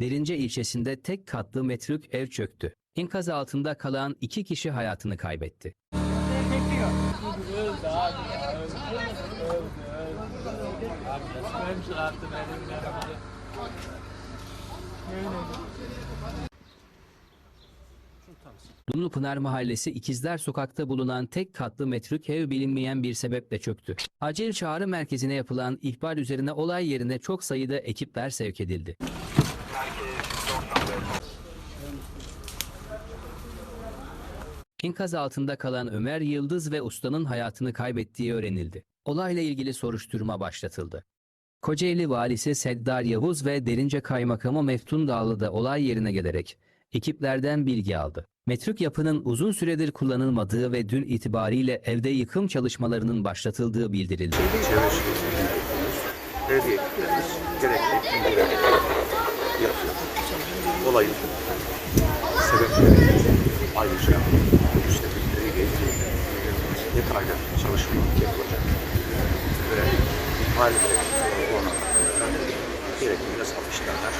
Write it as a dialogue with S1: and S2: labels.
S1: Derince ilçesinde tek katlı metruk ev çöktü. Enkaz altında kalan iki kişi hayatını kaybetti. Dumlupınar Mahallesi İkizler Sokak'ta bulunan tek katlı metruk ev bilinmeyen bir sebeple çöktü. Acil çağrı merkezine yapılan ihbar üzerine olay yerine çok sayıda ekipler sevk edildi. Enkaz altında kalan Ömer Yıldız ve ustanın hayatını kaybettiği öğrenildi. Olayla ilgili soruşturma başlatıldı. Kocaeli valisi Seddar Yavuz ve Derince Kaymakamı Meftun Dağlı da olay yerine gelerek ekiplerden bilgi aldı. Metruk yapının uzun süredir kullanılmadığı ve dün itibariyle evde yıkım çalışmalarının başlatıldığı bildirildi.
S2: Belediye ekiplerimiz Olayın sebepleri ayrıca müstefikleriyle ilgili detaylı çalışma yapılacak. Ve mahalle ona gerekli yasal işlemler